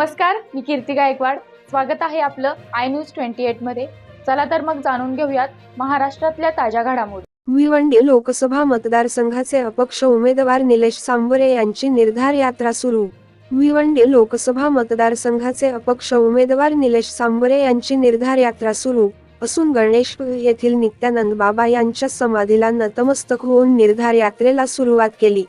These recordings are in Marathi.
नमस्कार मी कीर्ती गायकवाड. स्वागत आहे आपलं आय न्यूज ट्वेंटी एटमध्ये. चला तर मग जाणून घेऊयात महाराष्ट्रातल्या ताज्या घडामोडी. भिवंडी लोकसभा मतदारसंघाचे अपक्ष उमेदवार निलेश सांबरे यांची निर्धार यात्रा सुरू. भिवंडी लोकसभा मतदारसंघाचे अपक्ष उमेदवार निलेश सांबरे यांची निर्धार यात्रा सुरू. असून गणेशपूर येथील नित्यानंद बाबा यांच्या समाधीला नतमस्तक होऊन निर्धार यात्रेला सुरुवात केली.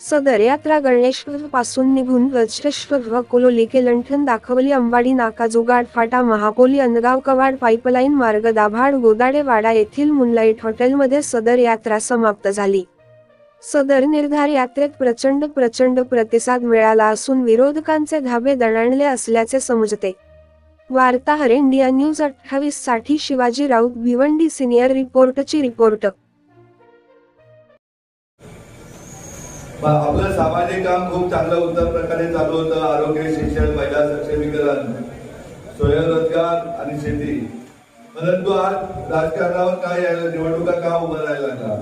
सदर यात्रा गणेशपूरपासून निघून गजश्रेष्ठ व कोलोली केलंठण दाखवली अंबाडी नाका जुगाड फाटा महाकोली अंदगाव कवाड पाईपलाईन मार्ग दाभाड गोदाडेवाडा येथील मुनलाईट हॉटेलमध्ये सदर यात्रा समाप्त झाली. सदर निर्धार यात्रेत प्रचंड प्रचंड प्रतिसाद मिळाला असून विरोधकांचे धाबे दणाणले असल्याचे समजते. वार्ताहर इंडिया न्यूज अठ्ठावीससाठी शिवाजी राऊत भिवंडी सिनियर रिपोर्टची रिपोर्ट. आपलं सामाजिक काम खूप चांगलं उत्तम प्रकारे चालू होतं. आरोग्य शिक्षण महिला सक्षमीकरण स्वयंरोजगार आणि शेती. परंतु आज राजकारणावर काय यायला निवडणुका का उभं राहायला का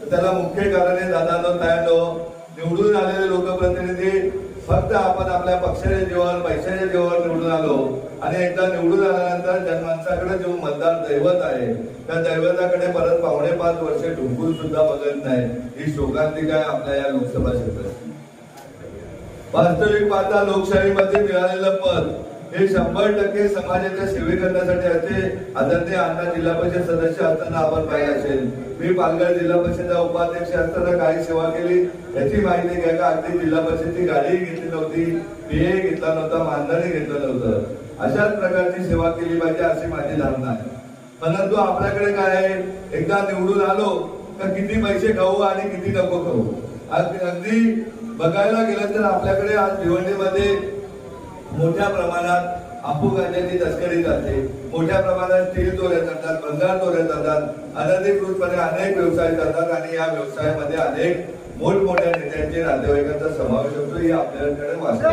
तर त्याला मुख्य कारण आहे दादानो तयानो निवडून आलेले लोकप्रतिनिधी फक्त आपण आपल्या पक्षाच्या जीवावर पैशाच्या जीवावर निवडून आलो. आणि एकदा निवडून आल्यानंतर जनमानसाकडे जो मतदार दैवत आहे. त्या दैवताकडे परत पावणे पाच वर्ष ढुंकून सुद्धा बघत नाही. ही शोकांतिका आहे आपल्या या लोकसभा क्षेत्रात? वास्तविक पाहता लोकशाहीमध्ये मिळालेलं पद हे शंभर टक्के समाजाच्या सेवे करण्यासाठी असते आदरणीय अण्णा जिल्हा परिषद सदस्य असताना आपण पाहिजे असेल. मी पालघर जिल्हा परिषदचा उपाध्यक्ष असताना काही सेवा केली. याची माहिती घ्या का अगदी जिल्हा परिषदची गाडीही घेतली नव्हती. पीए घेतला नव्हता मानधनही घेतलं नव्हतं. अशाच प्रकारची सेवा केली पाहिजे अशी माझी धारणा आहे. परंतु आपल्याकडे काय आहे? एकदा निवडून आलो तर किती पैसे खाऊ आणि किती नको खाऊ. अगदी बघायला गेलं तर आपल्याकडे आज भिवंडीमध्ये मोठ्या प्रमाणात आपू गांजाची तस्करी जाते. मोठ्या प्रमाणात स्टील चोऱ्या जातात बंगार चोऱ्या जातात अनधिकृतपणे अनेक व्यवसाय जातात आणि या व्यवसायामध्ये अनेक मोठमोठ्या नेत्यांचे नातेवाईकांचा समावेश होतो ही आपल्याकडे वाचतो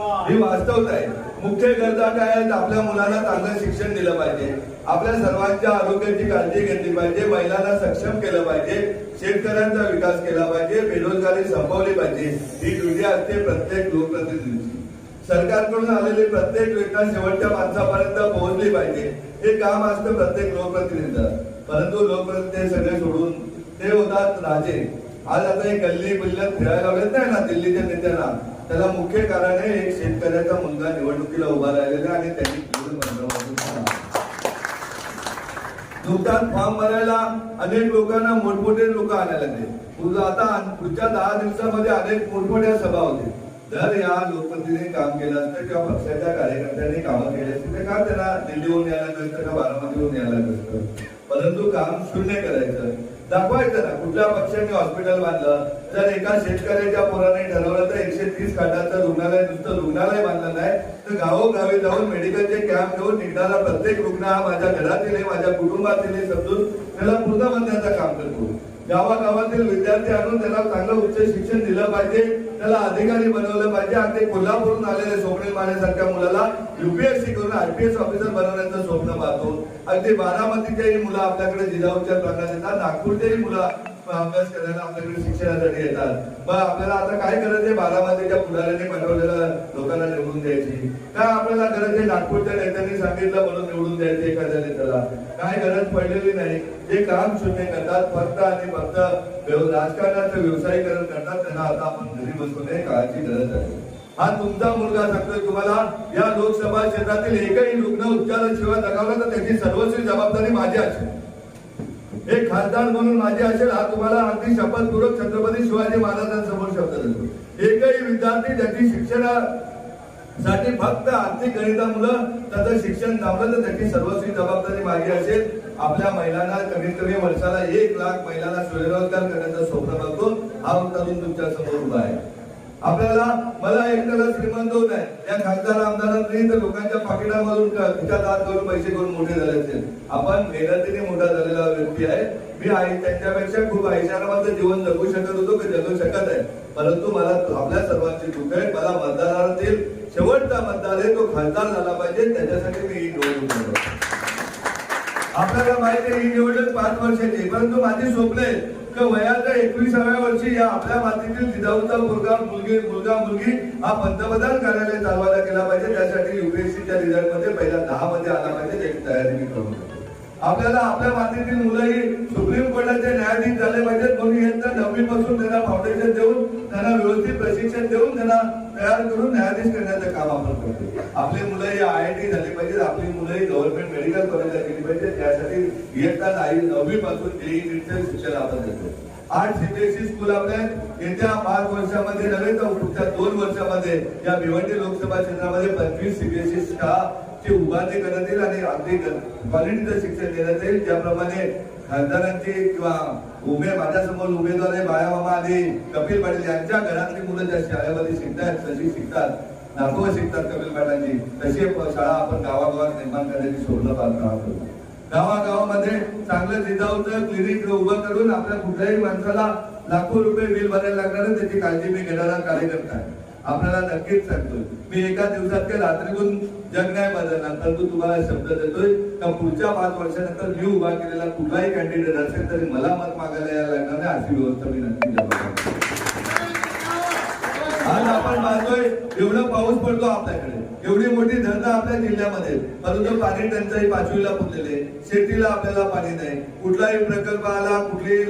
ही वास्तवता आहे. मुख्य गरजा काय आहेत? आपल्या मुलाला चांगलं शिक्षण दिलं पाहिजे. आपल्या सर्वांच्या आरोग्याची काळजी घेतली पाहिजे. महिलांना सक्षम केलं पाहिजे. शेतकऱ्यांचा विकास केला पाहिजे. बेरोजगारी संपवली पाहिजे. ही ड्युटी असते प्रत्येक लोकप्रतिनिधीची. सरकारकडून आलेली प्रत्येक योजना शेवटच्या माणसापर्यंत पोहोचली पाहिजे. हे काम असतं प्रत्येक लोकप्रतिनिधीचं. परंतु लोकप्रतिनिधी सगळे सोडून ते होतात राजे. आज आता हे गल्ली बिल्ल्यात फिरायला लागलेत नाही ना दिल्लीच्या नेत्यांना? त्याला मुख्य कारण आहे एक शेतकऱ्याचा मुलगा निवडणुकीला उभा राहिलेला आणि त्यांनी नुकताच फॉर्म भरायला अनेक लोकांना मोठमोठे लोक आणायला लागले. पुढं आता पुढच्या दहा दिवसामध्ये अनेक मोठमोठ्या सभा होते जर या लोकप्रतिनिधी काम केलं असतं किंवा पक्षाच्या कार्यकर्त्यांनी कामं केली असते तर का त्यांना दिल्लीहून यायला लागलं का बारामतीहून यायला लागलं परंतु काम शून्य करायचं. दाखवायचं ना कुठल्या पक्षाने हॉस्पिटल बांधलं? जर एका शेतकऱ्याच्या पोराने ठरवलं तर एकशे तीस खाटाचं रुग्णालय नुसतं रुग्णालय बांधलं नाही तर गावोगावी जाऊन मेडिकलचे कॅम्प घेऊन निघणारा प्रत्येक रुग्ण हा माझ्या घरातील माझ्या कुटुंबातील समजून त्याला पूर्ण बांधण्याचं काम करतो. गावागावातील विद्यार्थी आणून त्याला चांगलं उच्च शिक्षण दिलं पाहिजे त्याला अधिकारी बनवलं पाहिजे. आणि ते कोल्हापूरून आलेले स्वप्नील मानेसारख्या मुलाला युपीएससी करून आयपीएस ऑफिसर बनवण्याचं स्वप्न पाहतो. अगदी बारामतीच्याही मुलं आपल्याकडे जिजाऊच्या प्रकाश येतात. नागपूरच्याही मुलं अभ्यास करायला आपल्याकडे शिक्षणासाठी येतात. मग आपल्याला आता काय गरज आहे बारामतीच्या पुढाऱ्याने पाठवलेल्या लोकांना निवडून द्यायची? काय आपल्याला गरज आहे नागपूरच्या नेत्यांनी सांगितलं म्हणून निवडून द्यायची एखाद्या नेत्याला? काय गरज पडलेली नाही. जे काम शून्य करतात फक्त आणि फक्त राजकारणाचं व्यवसायीकरण करतात त्यांना आता आपण घरी बसून काळाची गरज आहे. हा तुमचा मुलगा सांगतोय तुम्हाला या लोकसभा क्षेत्रातील एकही रुग्ण उपचाराशिवाय दगावला तर त्याची सर्वस्वी जबाबदारी माझी असेल. एक खासदार म्हणून माझी असेल हा तुम्हाला अगदी शपथपूर्वक छत्रपती शिवाजी महाराजांसमोर शब्द देतो. एकही विद्यार्थी ज्याची शिक्षणासाठी फक्त आर्थिक गणितामुळं त्याचं शिक्षण थांबलं तर त्याची सर्वस्वी जबाबदारी माझी असेल. आपल्या महिलांना कमीत कमी वर्षाला एक लाख महिलांना स्वयंरोजगार करण्याचा स्वप्न बघतो हा तरुण तुमच्यासमोर उभा आहे. आपल्याला मला एकट्याला श्रीमंत होत आहे. या खासदार आमदारांनी तर लोकांच्या पाकिटामधून क- खिशात हात करून पैसे करून मोठे झाले असेल आपण मेहनतीने मोठा झालेला व्यक्ती आहे. मी आई त्यांच्यापेक्षा खूप आयशारामाचं जीवन जगू शकत होतो की जगू शकत आहे परंतु मला आपल्या सर्वांची दुःख आहे. मला मतदारातील शेवटचा मतदार आहे. तो खासदार झाला पाहिजे. त्याच्यासाठी मी ही निवडणूक आपल्याला माहिती आहे ही निवडणूक पाच वर्षाची परंतु माझी स्वप्न आहे की वयाच्या एकविसाव्या वर्षी या आपल्या मातीतील जिजाऊचा मुलगा मुलगी मुलगा मुलगी हा पंतप्रधान कार्यालय चालवायला केला पाहिजे. त्यासाठी युपीएससीच्या रिझल्टमध्ये पहिल्या दहा मध्ये आला पाहिजे. त्याची तयारी मी करून आपल्याला आपल्या मातीतील मुलंही सुप्रीम कोर्टाचे न्यायाधीश झाले पाहिजेत म्हणून यांना नववी पासून त्यांना फाउंडेशन देऊन त्यांना व्यवस्थित प्रशिक्षण देऊन त्यांना तयार करून न्यायाधीश करण्याचं काम आपण करतो आपली मुलंही आय आय टी झाली पाहिजेत आपली मुलंही गव्हर्नमेंट मेडिकल कॉलेजला गेली पाहिजे त्यासाठी इयत्ता नाही नववी पासून जेई नीटचं शिक्षण आपण देतो आठ सीबीएसई स्कूल आपल्या येत्या पाच वर्षामध्ये नव्हे तर पुढच्या दोन वर्षामध्ये या भिवंडी लोकसभा क्षेत्रामध्ये पंचवीस सीबीएसई शाळा ची उभारणी करण्यात येईल आणि अगदी क्वालिटीचं शिक्षण देण्यात येईल. ज्याप्रमाणे खासदारांची किंवा उभे माझ्यासमोर उमेदवार आहे बाळामामा आणि कपिल पाटील यांच्या घरातली मुलं ज्या शाळेमध्ये शिकतात तशी शिकतात. नातू शिकतात कपिल पाटलांची. तशी शाळा आपण गावागावात निर्माण करण्याची स्वप्न पाहतो गावागावामध्ये चांगलं जिजाऊचं क्लिनिक उभं करून आपल्या कुठल्याही माणसाला लाखो रुपये बिल भरायला लागणार त्याची काळजी मी घेणारा कार्यकर्ता आहे. आपल्याला नक्कीच सांगतोय. मी एका दिवसात ते रात्रीतून जग नाही बदलणार परंतु तुम्हाला शब्द देतोय का पुढच्या पाच वर्षानंतर मी उभा केलेला कुठलाही कॅन्डिडेट असेल तरी मला मत मागायला यायला लागणार नाही. अशी व्यवस्था मी नक्की आज आपण पाहतोय एवढं पाऊस पडतो आपल्याकडे. एवढी मोठी धरणं आपल्या जिल्ह्यामध्ये. परंतु पाणी टंचाई पाचवीला पुरलेले शेतीला आपल्याला पाणी नाही. कुठलाही प्रकल्प आला कुठली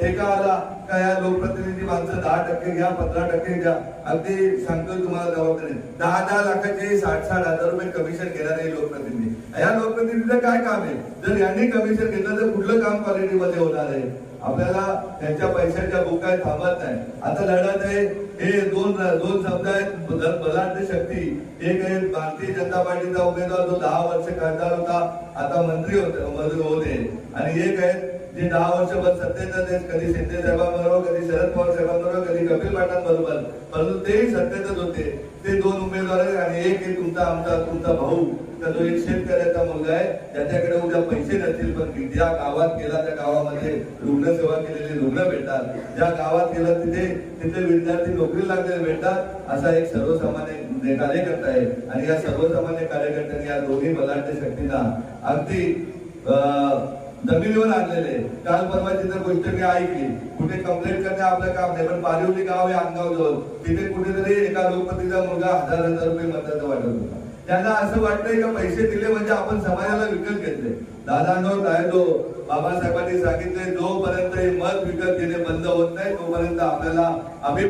ठेका आला का या लोकप्रतिनिधी माणसं दहा टक्के घ्या पंधरा टक्के घ्या. अगदी सांगतोय तुम्हाला जबाबदारी. दहा दहा लाखाचे साठ साठ हजार रुपये कमिशन घेणारे लोकप्रतिनिधी. या लोकप्रतिनिधीचं काय काम आहे? जर यांनी कमिशन घेतलं तर कुठलं काम क्वालिटीमध्ये होणार आहे? आपल्याला त्यांच्या पैशाच्या बुकाय थांबत नाही. आता लढत आहे हे दोन दोन शब्द आहेत बलाढ्य शक्ती. एक आहे भारतीय जनता पार्टीचा उमेदवार जो दहा वर्ष खासदार होता आता मंत्री होते मंत्री होते आणि एक आहे जे दहा वर्षभर सत्तेत होते कधी शिंदे साहेबांबरोबर कधी शरद पवार साहेबांबरोबर कधी कपिल पाटलांबरोबर. परंतु तेही सत्तेतच होते. ते दोन उमेदवार आहेत आणि एक आहे तुमचा आमचा तुमचा भाऊ. तो एक शेतकऱ्याचा मुलगा आहे. ज्याच्याकडे उद्या पैसे नसतील पण ज्या गावात गेला त्या गावामध्ये रुग्णसेवा केलेले रुग्ण भेटतात. ज्या गावात गेला तिथे तिथे विद्यार्थी नोकरी लागलेले भेटतात. असा एक सर्वसामान्य कार्यकर्ता आहे. आणि या सर्वसामान्य कार्यकर्त्यांनी या दोन्ही बलाढ्य शक्तींना अगदी अं, जमिनीवर आणलेले काल परवाची तर गोष्ट मी ऐकली. कुठे कंप्लेंट करणे आपलं काम नाही पण पारिवली गाव आहे अंगाव जवळ तिथे कुठेतरी एका लोकपतीचा मुलगा हजार हजार रुपये मताचं वाटत होता. त्यांना असं वाटतंय का पैसे दिले म्हणजे आपण समाजाला विकत घेतले? दादांनो दो बाबासाहेबांनी सांगितले जोपर्यंत हे मत विकत घेणे बंद होत नाही तोपर्यंत आपल्याला आम्ही